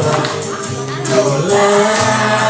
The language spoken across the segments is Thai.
Your love.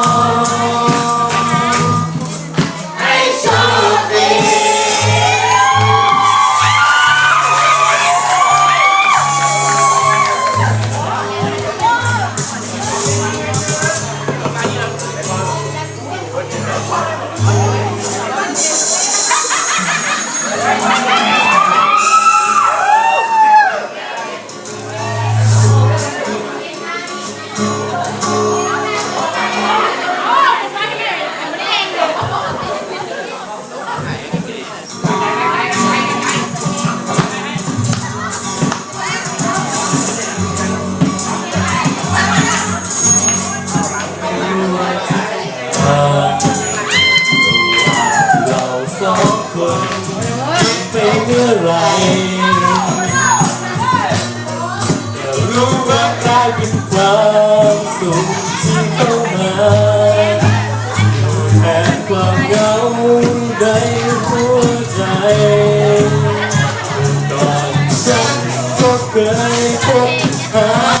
ฉันเราสองคนไปเมื่อไรจะรู้ว่าการเป็นความสุขที่ต้องมาแทนความเหงาในหัวใจก่อนฉันก็เคยพบหา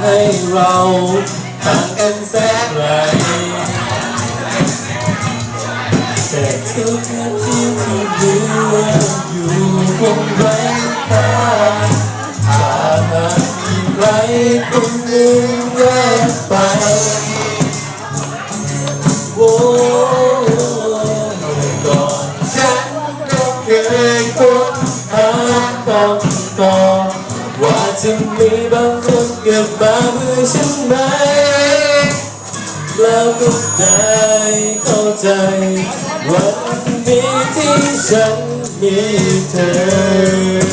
ให้เราห่างกันแสนไกลแต่ทุกนาทีที่เหลืออยู่คงไร้ค่าจากหากมีใครคนหนึ่งแยกไปโอ้เมื่อก่อนฉันก็เคยค้นหาคำตอบว่าจะมีบางคน กิดมาเพื่อฉันไหมแล้วก็ได้เข้าใจ วันนี้ที่ฉันมีเธอ